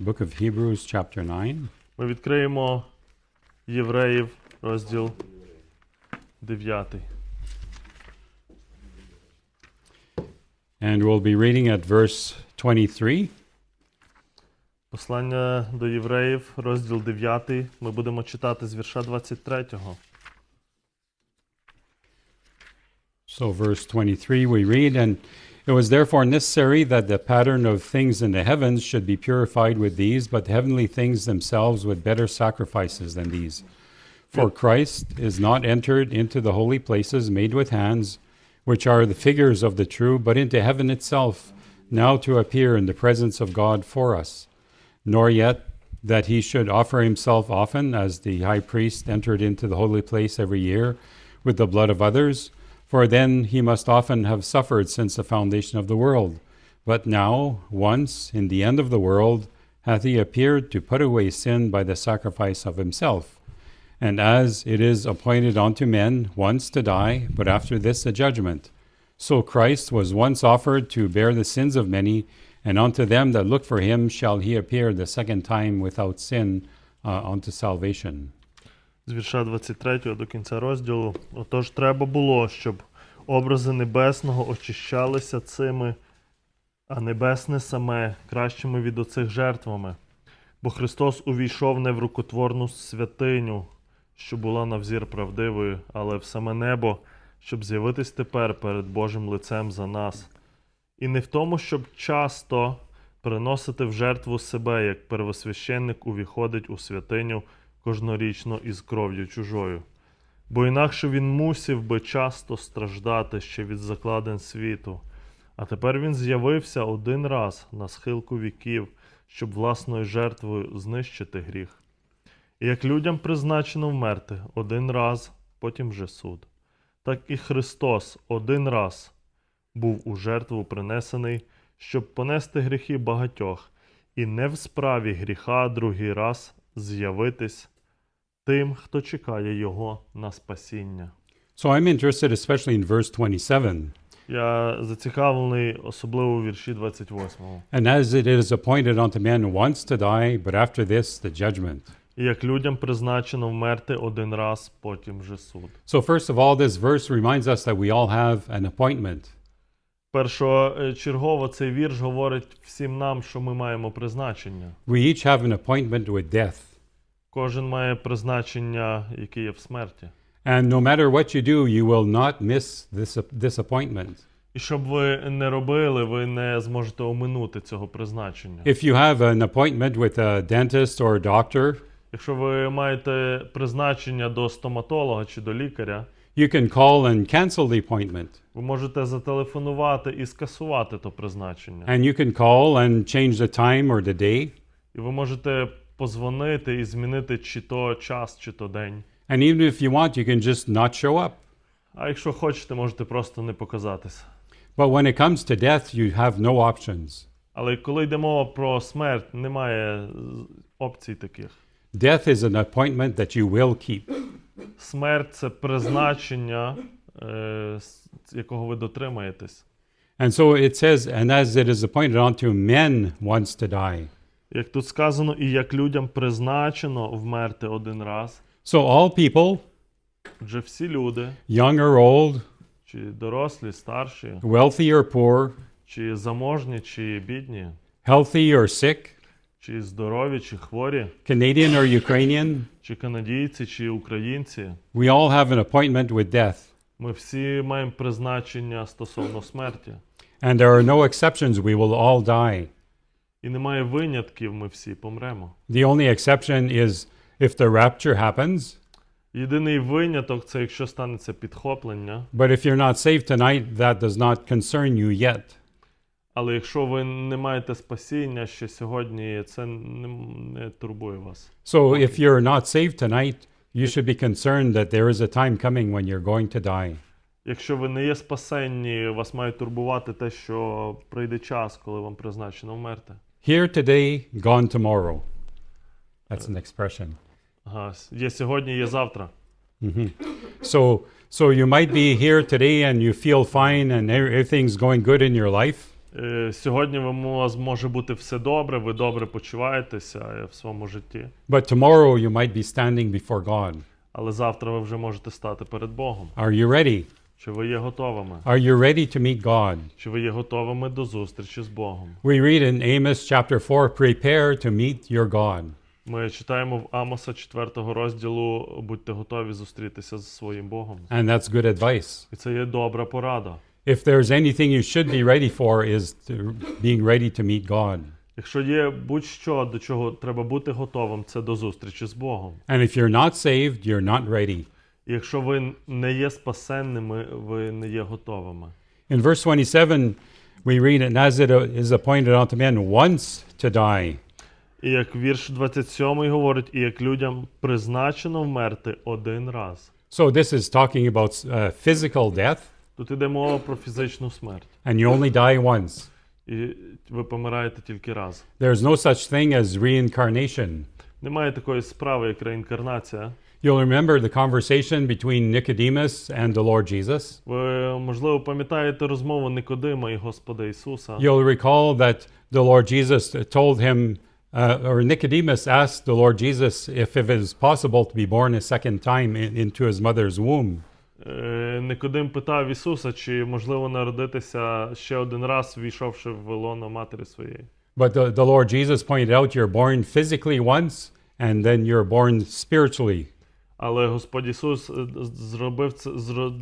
Book of Hebrews, chapter 9. Ми відкриємо Євреїв, розділ 9. And we'll be reading at verse 23. Послання до євреїв, розділ 9. Ми будемо читати з вірша 23. So, verse 23, we read, And it was therefore necessary that the pattern of things in the heavens should be purified with these, but the heavenly things themselves with better sacrifices than these. For Christ is not entered into the holy places made with hands, which are the figures of the true, but into heaven itself, now to appear in the presence of God for us. Nor yet that he should offer himself often, as the high priest entered into the holy place every year with the blood of others. For then he must often have suffered since the foundation of the world. But now, once, in the end of the world, hath he appeared to put away sin by the sacrifice of himself. And as it is appointed unto men once to die, but after this a judgment, so Christ was once offered to bear the sins of many, and unto them that look for him shall he appear the second time without sin uh, unto salvation. З вірша 23 до кінця розділу. Отож, треба було, щоб образи небесного очищалися цими, а небесне саме кращими від оцих жертвами. Бо Христос увійшов не в рукотворну святиню, що була на взір правдивою, але в саме небо, щоб з'явитись тепер перед Божим лицем за нас. І не в тому, щоб часто приносити в жертву себе, як первосвященник увіходить у святиню кожнорічно із кров'ю чужою. Бо інакше він мусів би часто страждати ще від закладин світу. А тепер він з'явився один раз на схилку віків, щоб власною жертвою знищити гріх. І як людям призначено вмерти один раз, потім же суд, так і Христос один раз був у жертву принесений, щоб понести гріхи багатьох, і не в справі гріха другий раз з'явитись тим, хто чекає його на спасіння. So I'm interested especially in verse 27. Я зацікавлений особливо у вірші 28. And as it is appointed unto men once to die, but after this the judgment. І як людям призначено вмерти один раз, потім же суд. So, first of all, this verse reminds us that we all have an appointment. Першочергово цей вірш говорить всім нам, що ми маємо призначення. We each have an appointment with death. Кожен має призначення, яке є в смерті. And no matter what you do, you will not miss this, this appointment. І щоб ви не робили, ви не зможете оминути цього призначення. If you have an appointment with a dentist or a doctor, Якщо ви маєте призначення до стоматолога чи до лікаря, you can call and cancel the appointment. ви можете зателефонувати і скасувати то призначення. And you can call and change the time or the day. І ви можете позвонити і змінити чи то час, чи то день. And even if you want, you can just not show up. А якщо хочете, можете просто не показатися. But when it comes to death, you have no options. Але коли йде мова про смерть, немає опцій таких. Death is an appointment that you will keep. Смерть це призначення, е, якого ви дотримаєтесь. And so it says, and as it is appointed unto men once to die. Як тут сказано, і як людям призначено вмерти один раз, So all people, вже всі люди, young or old, чи дорослі, старші, wealthy or poor, чи заможні, чи бідні, healthy or sick, чи здорові, чи хворі, Canadian or Ukrainian, чи канадійці, чи українці, we all have an appointment with death. ми всі маємо призначення стосовно смерті. And there are no exceptions. We will all die. І немає винятків, ми всі помремо. The only exception is if the rapture happens. Єдиний виняток це якщо станеться підхоплення. But if you're not saved tonight, that does not concern you yet. Але якщо ви не маєте спасіння ще сьогодні, це не, не турбує вас. So if you're not saved tonight, you should be concerned that there is a time coming when you're going to die. Якщо ви не є спасенні, вас має турбувати те, що прийде час, коли вам призначено вмерти. Here today, gone tomorrow. That's an expression. Ага, с- є сьогодні, є завтра. So, so you might be here today and you feel fine and e- everything's going good in your life. Е, Сьогодні вам- у вас може бути все добре, ви добре почуваєтеся е, в своєму житті, But tomorrow you might be standing before God. але завтра ви вже можете стати перед Богом. Are you ready? Чи ви є готовими? Are you ready to meet God? Чи ви є готовими до зустрічі з Богом? We read in Amos chapter 4 prepare to meet your God. Ми читаємо в Амоса 4 розділу будьте готові зустрітися з своїм Богом. And that's good advice. І це є добра порада. If there's anything you should be ready for is to being ready to meet God. Якщо є будь-що, до чого треба бути готовим, це до зустрічі з Богом. And if you're not saved, you're not ready. І якщо ви не є спасенними, ви не є готовими. In verse 27, we read, And as it is appointed unto men once to die, І як вірш 27 говорить, і як людям призначено вмерти один раз. So this is talking about uh, physical death, Тут іде мова про фізичну смерть. and you only die once. І ви помираєте тільки раз. There's no such thing as reincarnation. Немає такої справи, як реінкарнація. You'll remember the conversation between Nicodemus and the Lord Jesus. Ви, можливо, пам'ятаєте розмову Никодима і Господа Ісуса. You'll recall that the Lord Jesus told him, uh, or Nicodemus asked the Lord Jesus if, if it was possible to be born a second time in, into his mother's womb. Е, Никодим питав Ісуса, чи можливо народитися ще один раз, війшовши в лоно матері своєї. But the, the Lord Jesus pointed out you're born physically once, and then you're born spiritually. Але Господь Ісус е, зробив це,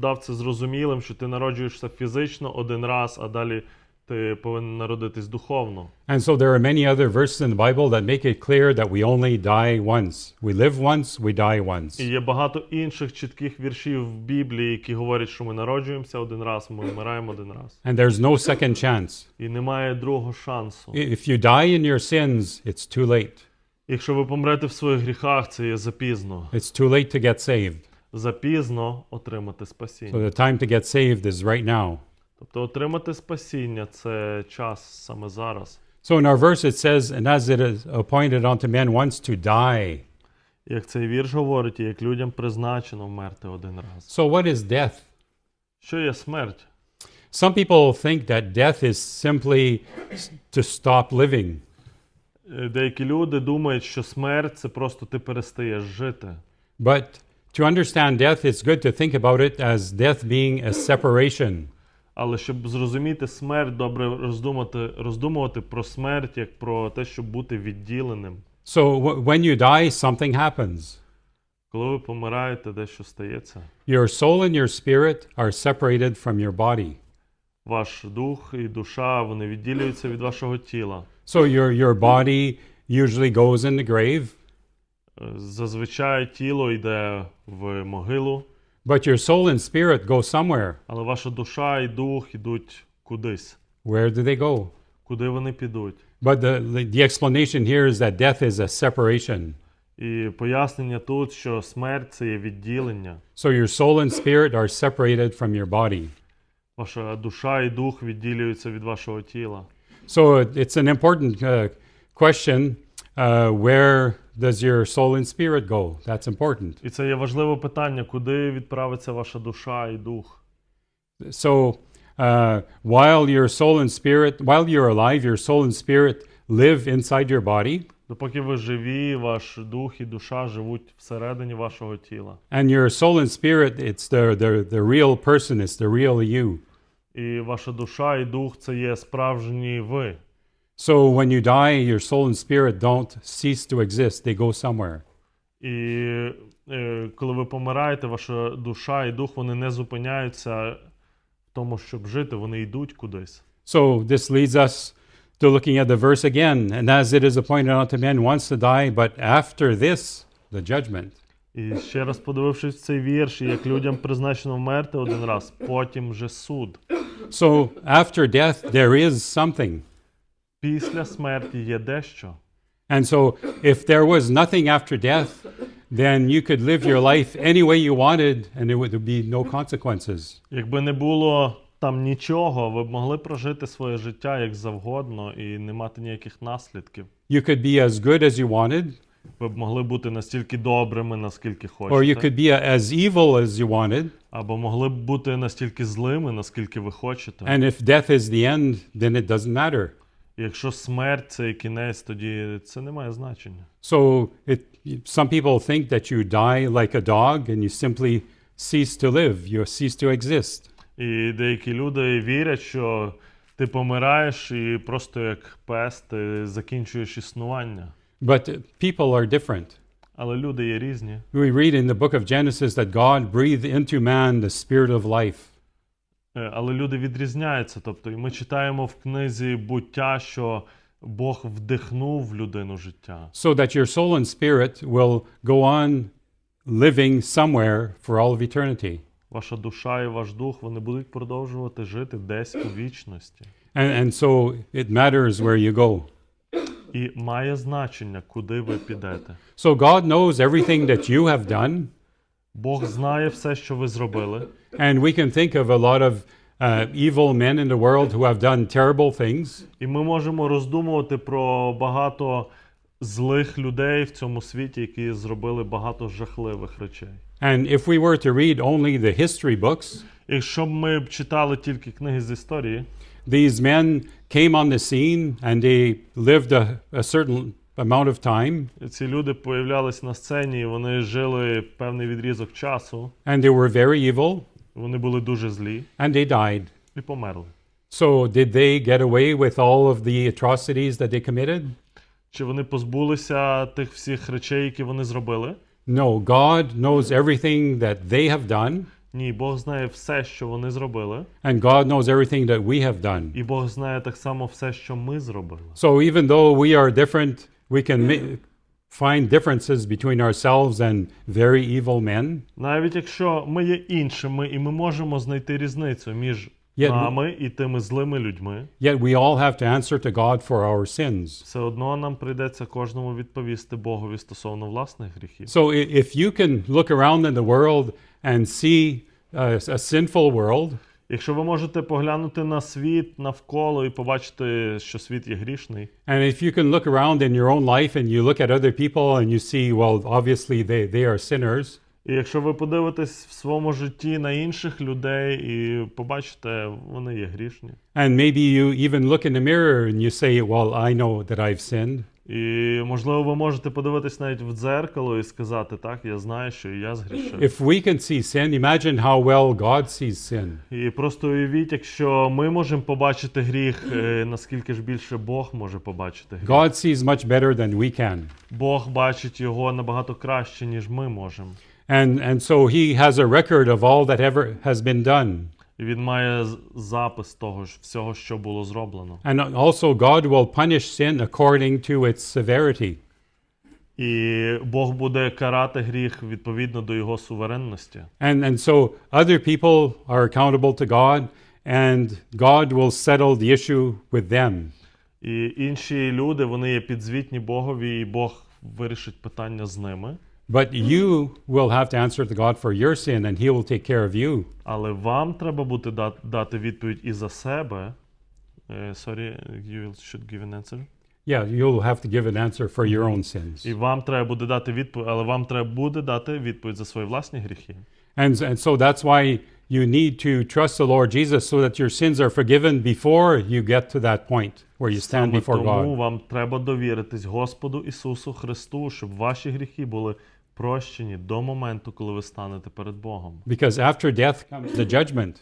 дав це зрозумілим, що ти народжуєшся фізично один раз, а далі ти повинен народитись духовно. And so there are many other verses in the Bible that make it clear that we only die once. We live once, we die once. І є багато інших чітких віршів в Біблії, які говорять, що ми народжуємося один раз, ми вмираємо один раз. And there's no second chance. І немає другого шансу. If you die in your sins, it's too late. Якщо ви помрете в своїх гріхах, це є запізно. It's too late to get saved. Запізно отримати So спасіння. the time to get saved is right now. Тобто отримати спасіння це час саме зараз. So in our verse it says, And as it is appointed unto men once to die. Як цей вірш говорить, і як людям призначено вмерти один раз. So what is death? Що є смерть? Some people think that death is simply s- to stop living. Е, Деякі люди думають, що смерть це просто ти перестаєш жити. But to understand death, it's good to think about it as death being a separation. Але щоб зрозуміти смерть, добре роздумати, роздумувати про смерть як про те, щоб бути відділеним. So when you die, something happens. Коли ви помираєте, дещо стається. Your soul and your spirit are separated from your body. Ваш дух і душа вони відділюються від вашого тіла. So your, your body usually goes in the grave, Е, Зазвичай тіло йде в могилу, but your soul and spirit go somewhere. але ваша душа і дух йдуть кудись. Where do they go? Куди вони підуть? But the, the, the explanation here is that death is a separation. І пояснення тут, що смерть це є відділення. So your soul and spirit are separated from your body. Ваша душа і дух відділюються від вашого тіла. So it's an important uh, question. Uh, where does your soul and spirit go? That's important. І це є важливе питання, куди відправиться ваша душа і дух. So uh, while your soul and spirit, while you're alive, your soul and spirit live inside your body, Допоки ви живі, ваш дух і душа живуть всередині вашого тіла. and your soul and spirit, it's the, the, the real person, it's the real you. І ваша душа і дух це є справжні ви. So when you die, your soul and spirit don't cease to exist, they go somewhere. І е, коли ви помираєте, ваша душа і дух вони не зупиняються в тому, щоб жити, вони йдуть кудись. So this leads us to looking at the verse again. And as it is appointed unto men once to die, but after this, the judgment. І ще раз подивившись цей вірш, як людям призначено вмерти один раз, потім вже суд. So after death, there is something. Після смерті є дещо. And so if there was nothing after death, then you could live your life any way you wanted and there would be no consequences. Якби не було там нічого, ви б могли прожити своє життя як завгодно і не мати ніяких наслідків. You could be as good as you wanted, Ви б могли бути настільки добрими, наскільки or you хочете, could be as evil as you wanted. або могли б бути настільки злими, наскільки ви хочете. And if death is the end, then it doesn't matter. І якщо смерть це і кінець, тоді це не має значення. So it, some people think that you die like a dog and you simply cease to live, you cease to exist. І деякі люди вірять, що ти помираєш і просто як пес ти закінчуєш існування. But uh, people are different. Але люди є різні. We read in the book of Genesis that God breathed into man the spirit of life. Е, Але люди відрізняються. Тобто, і ми читаємо в книзі буття, що Бог вдихнув в людину життя. so that your soul and spirit will go on living somewhere for all of eternity. Ваша душа і ваш дух вони будуть продовжувати жити десь у вічності. And, and so it matters where you go. І має значення, куди ви підете. So God knows everything that you have done, Бог знає все, що ви зробили. and we can think of a lot of uh, evil men in the world who have done terrible things, І ми можемо роздумувати про багато злих людей в цьому світі, які зробили багато жахливих речей. and if we were to read only the history books, Якщо б ми б читали тільки книги з історії, these men came on the scene and they lived a, a certain amount of time, ці люди появлялись на сцені, і вони жили певний відрізок часу, and they were very evil, вони були дуже злі and they died. і померли. So, did they get away with all of the atrocities that they committed? Чи вони позбулися тих всіх речей, які вони зробили? No, God knows everything that they have done, Ні, Бог знає все, що вони зробили, and God knows everything that we have done. і Бог знає так само все, що ми зробили. So, even though we are different, we can ma- find differences between ourselves and very evil men. Навіть якщо ми є іншими, і ми можемо знайти різницю між Є- нами і тими злими людьми, Yet we all have to answer to God for our sins. все одно нам прийдеться кожному відповісти Богові стосовно власних гріхів. So i- if you can look around in the world and see a, a sinful world, Якщо ви можете поглянути на світ навколо і побачити, що світ є грішний, and if you can look around in your own life and you look at other people and you see, well, obviously they, they are sinners, І якщо ви подивитесь в своєму житті на інших людей і побачите, вони є грішні. and maybe you even look in the mirror and you say, well, I know that I've sinned, І можливо, ви можете подивитись навіть в дзеркало і сказати, так, я знаю, що я згрішив. if we can see sin, imagine how well God sees sin. І просто уявіть, якщо ми можемо побачити гріх, е, наскільки ж більше Бог може побачити гріх. God sees much better than we can. Бог бачить його набагато краще, ніж ми можемо. And, and so he has a record of all that ever has been done. І він має з- запис того ж всього, що було зроблено. And also, God will punish sin according to its severity. І Бог буде карати гріх відповідно до його суверенності. And, and so, other people are accountable to God, and God will settle the issue with them. І інші люди вони є підзвітні Богові, і Бог вирішить питання з ними. But you will have to answer to God for your sin, and He will take care of you. Але вам треба буде да- дати відповідь і за себе. Е, Sorry, you should give an answer. Yeah, you'll have to give an answer for your own sins. І вам треба буде дати відповідь, але вам треба буде дати відповідь за свої власні гріхи. And, and so that's why you need to trust the Lord Jesus so that your sins are forgiven before you get to that point where you stand Саме before тому God. вам треба довіритись Господу Ісусу Христу, щоб ваші гріхи були прощені до моменту, коли ви станете перед Богом. Because after death comes the judgment.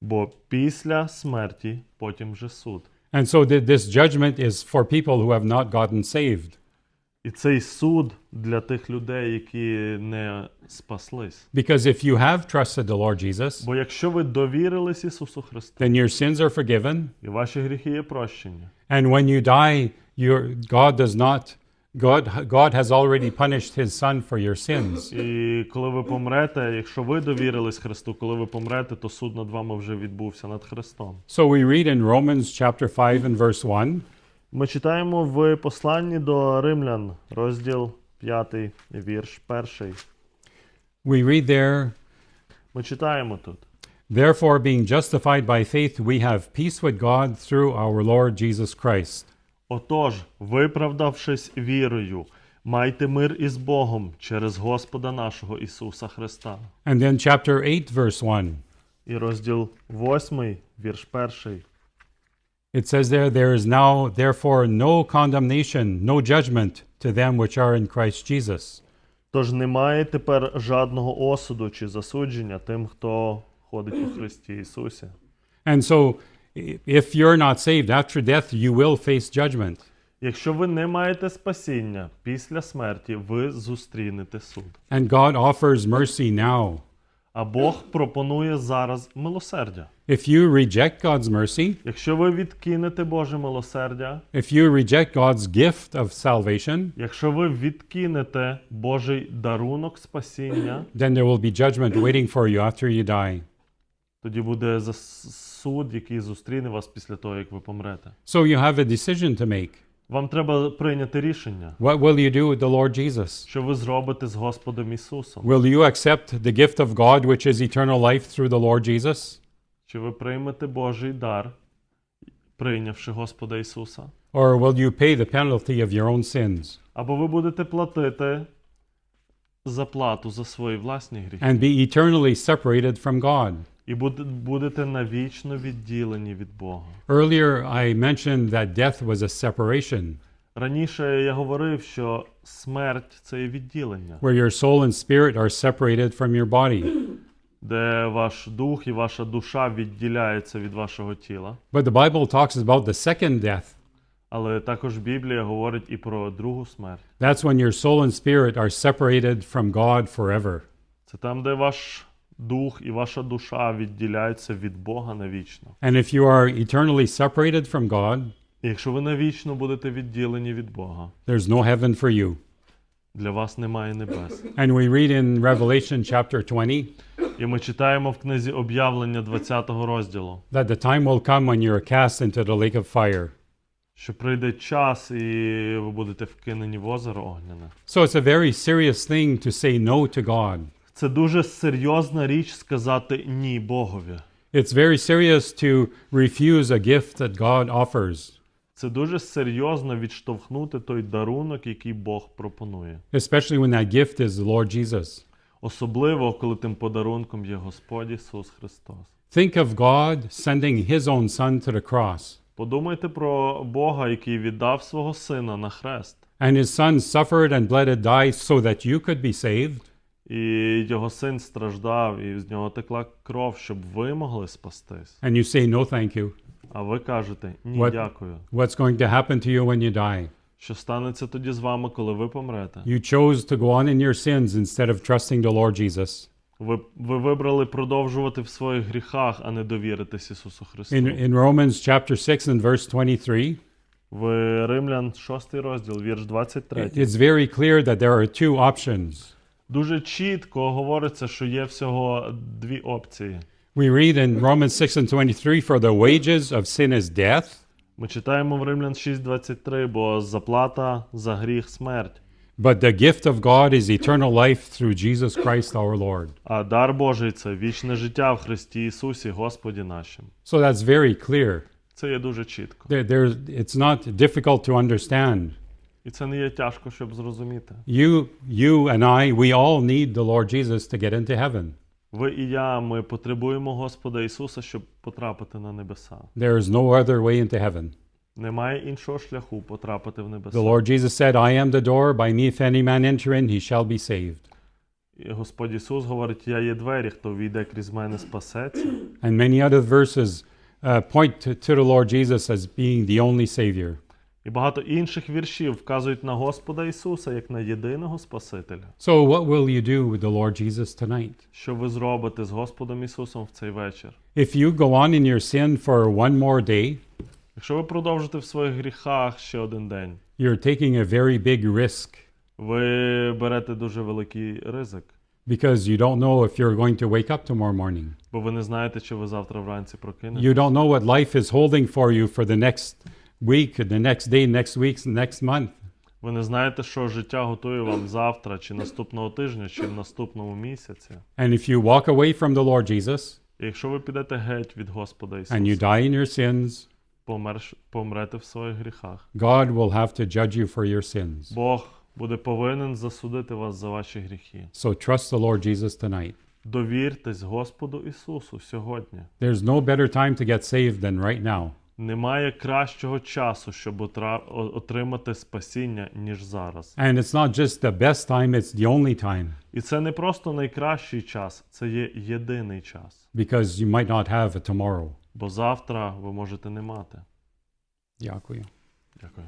Бо після смерті потім вже суд. And so th- this judgment is for people who have not gotten saved. І цей суд для тих людей, які не спаслись. Because if you have trusted the Lord Jesus, Бо якщо ви довірились Ісусу Христу, then your sins are forgiven. і ваші гріхи є прощені, And when you die, your, God does not, God, God has already punished his son for your sins. і коли ви помрете, якщо ви довірились Христу, коли ви помрете, то суд над вами вже відбувся над Христом. So we read in Romans chapter 5 and verse 1 Ми читаємо в посланні до Римлян, розділ 5, вірш 1. we read there, Ми читаємо тут. Therefore, being justified by faith, we have peace with God through our Lord Jesus Christ. Отож, виправдавшись вірою, Майте мир із Богом через Господа нашого Ісуса Христа. And then chapter 8, verse 1. І розділ 8, вірш 1. It says there, There is now, therefore, no condemnation, no judgment to them which are in Christ Jesus. Тож немає тепер жадного осуду чи засудження тим, хто ходить у Христі Ісусі. And so, if you're not saved after death, you will face judgment. Якщо ви не маєте спасіння після смерті, ви зустрінете суд. And God offers mercy now. А Бог пропонує зараз милосердя. If you reject God's mercy, Якщо ви відкинете Боже милосердя, if you reject God's gift of salvation, якщо ви відкинете Божий дарунок спасіння, then there will be judgment waiting for you after you die. тоді буде зас- суд, який зустріне вас після того, як ви помрете. So you have a decision to make. Вам треба прийняти рішення, What will you do with the Lord Jesus? що ви зробите з Господом Ісусом. Will you accept the gift of God, which is eternal life through the Lord Jesus? Чи ви приймете Божий дар, прийнявши Господа Ісуса? Or will you pay the penalty of your own sins Або ви будете платити заплату за свої власні гріхи and be eternally separated from God? І будете навічно відділені від Бога. Earlier, I mentioned that death was a separation, Раніше я говорив, що смерть це відділення, where your soul and spirit are separated from your body. де ваш дух і ваша душа відділяються від вашого тіла. But the Bible talks about the second death. Але також Біблія говорить і про другу смерть. That's when your soul and spirit are separated from God forever. Це там, де ваш дух і ваша душа відділяються від Бога навічно. And if you are eternally separated from God, І якщо ви навічно будете відділені від Бога, there's no heaven for you. для вас немає небес. And we read in Revelation chapter 20 І ми читаємо в книзі об'явлення 20 розділу, that the time will come when you are cast into the lake of fire. що прийде час, і ви будете вкинені в озеро огняне. So it's a very serious thing to say no to God. Це дуже серйозна річ сказати ні Богові. It's very serious to refuse a gift that God offers, Це дуже серйозно відштовхнути той дарунок, який Бог пропонує. especially when that gift is the Lord Jesus. Особливо, коли тим подарунком є Господь Ісус Христос. Think of God sending his own son to the cross, Подумайте про Бога, який віддав свого сина на хрест, and his son suffered and bled and died so that you could be saved. і його син страждав, і з нього текла кров, щоб ви могли спастись. And you say, No, thank you. А ви кажете ні, What- дякую. What's going to happen to you when you die? Що станеться тоді з вами, коли ви помрете? You chose to go on in your sins instead of trusting the Lord Jesus. Ви, ви вибрали продовжувати в своїх гріхах, а не довіритись Ісусу Христу. In, in Romans chapter 6 and verse 23, В Римлян 6 розділ, вірш 23. it- it's very clear that there are two options. Дуже чітко говориться, що є всього дві опції. We read in Romans 6 and 23 For the wages of sin is death, Ми читаємо в Римлян 6.23, бо заплата за гріх смерть, but the gift of God is eternal life through Jesus Christ our Lord. а дар Божий це вічне життя в Христі Ісусі, Господі нашим. So that's very clear. Це є дуже чітко. There, there's, it's not difficult to understand. І це не є тяжко, щоб зрозуміти. You, you and I, we all need the Lord Jesus to get into heaven. Ви і я, ми потребуємо Господа Ісуса, щоб потрапити на небеса. There is no other way into heaven. Немає іншого шляху потрапити в небеса. The Lord Jesus said, I am the door. By me, if any man enter in, he shall be saved. І Господь Ісус говорить: Я є двері, хто війде крізь мене, спасеться. And many other verses uh, point to, to the Lord Jesus as being the only Savior. І багато інших віршів вказують на Господа Ісуса як на єдиного Спасителя. So, what will you do with the Lord Jesus tonight? Що ви зробите з Господом Ісусом в цей вечір? If you go on in your sin for one more day, Якщо ви продовжите в своїх гріхах ще один день, you're taking a very big risk ви берете дуже великий ризик, because you don't know if you're going to wake up tomorrow morning. бо ви не знаєте, чи ви завтра вранці прокинете. You don't know what life is holding for you for the next week, the next day, next week, next month. Ви не знаєте, що життя готує вам завтра, чи наступного тижня, чи в наступному місяці. And if you walk away from the Lord Jesus І якщо ви підете геть від Господа and you Ісуса, die in your sins, померш, помрете в своїх гріхах, God will have to judge you for your sins. Бог буде повинен засудити вас за ваші гріхи. So trust the Lord Jesus tonight. Довіртесь Господу Ісусу сьогодні. There's no better time to get saved than right now. Немає кращого часу, щоб отримати спасіння, ніж зараз. And it's not just the best time, it's the only time І це не просто найкращий час, це є єдиний час. because you might not have a tomorrow. Бо завтра ви можете не мати. Дякую. Дякую.